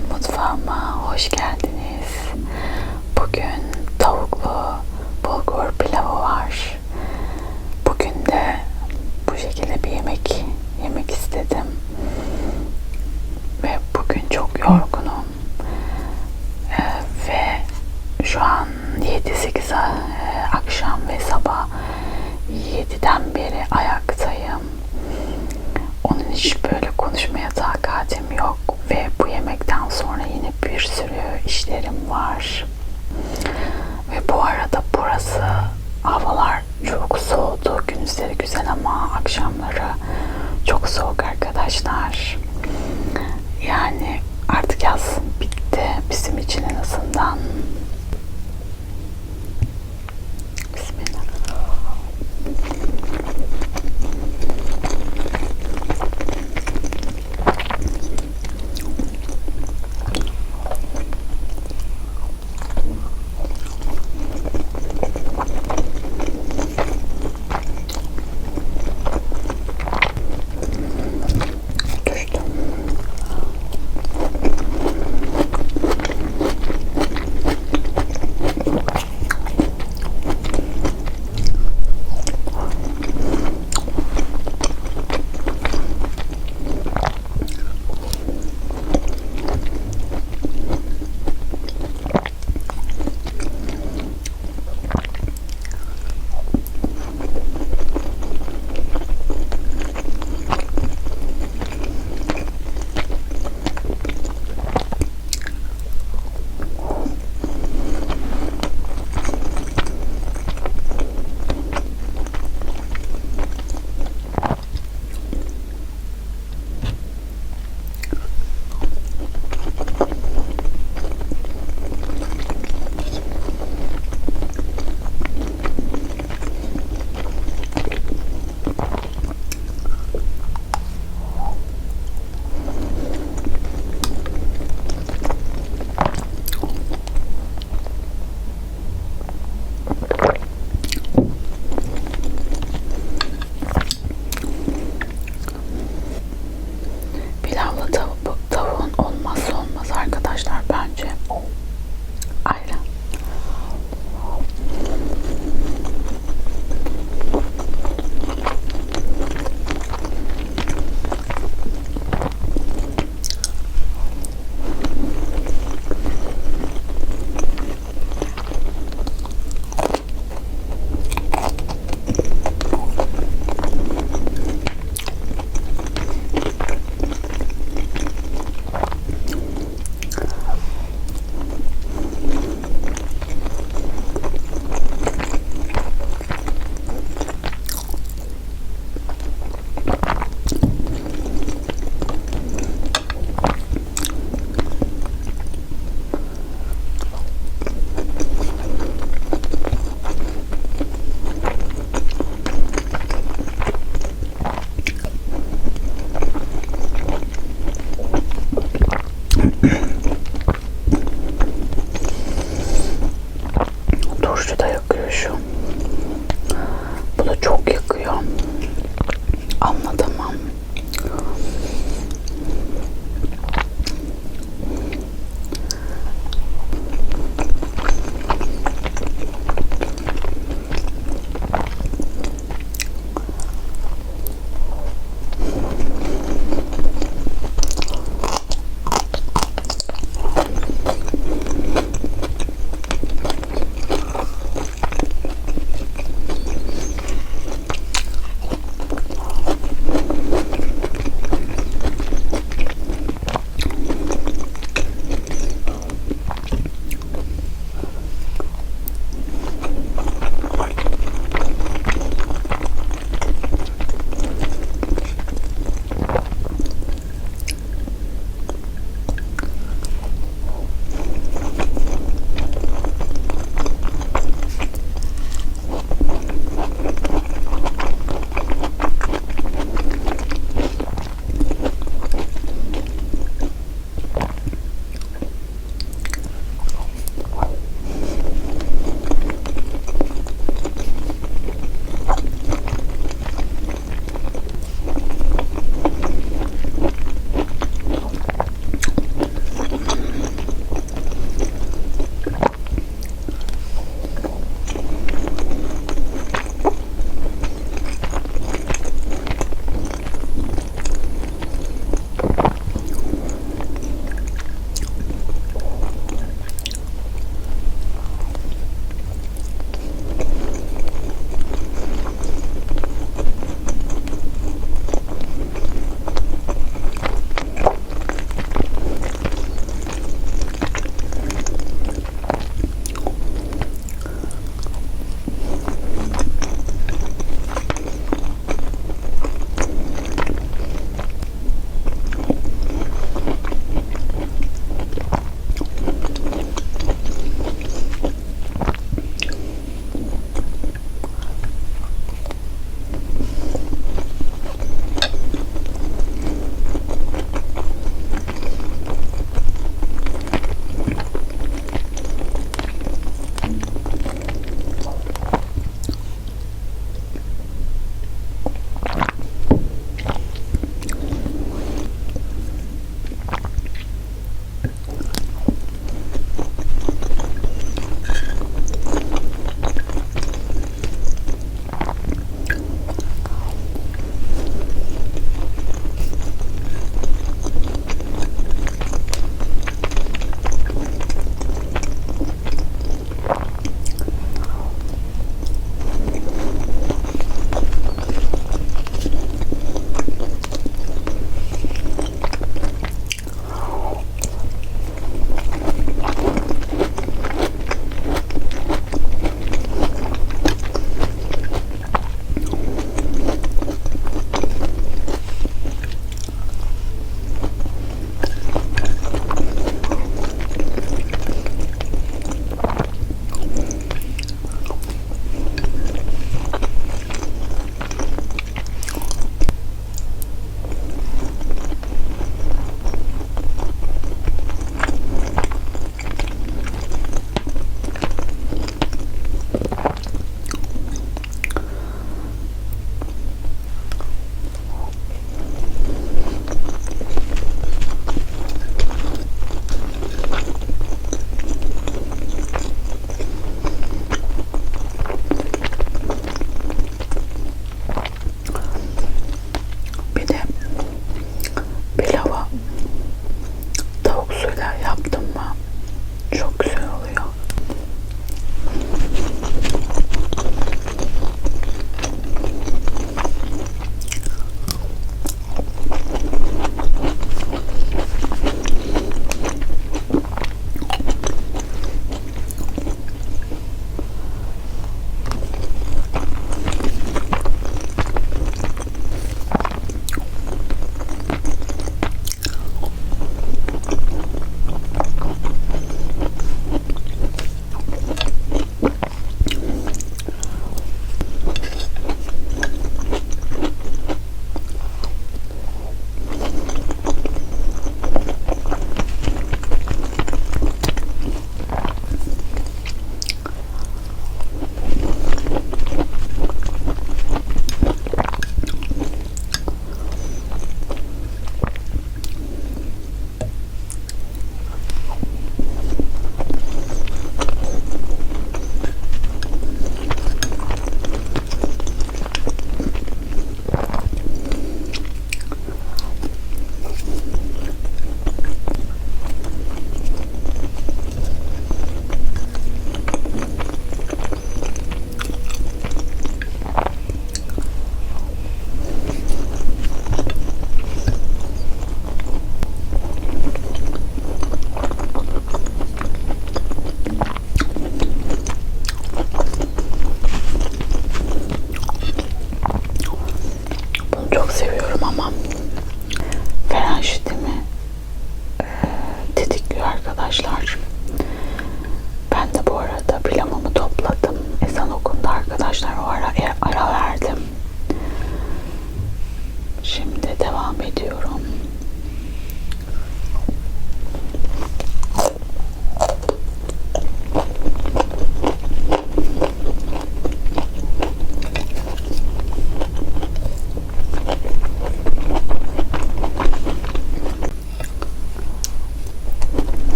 mutfağıma hoş geldiniz. Bugün tavuklu bulgur pilavı var. Bugün de bu şekilde bir yemek yemek istedim. Ve bugün çok yorgunum. Ee, ve şu an 7-8 e, akşam ve sabah 7'den beri ayaktayım. Onun hiç böyle konuşmaya bir sürü işlerim var. Ve bu arada burası havalar çok soğudu. Gündüzleri güzel ama akşamları çok soğuk arkadaşlar. Yani artık yaz bitti bizim için en azından.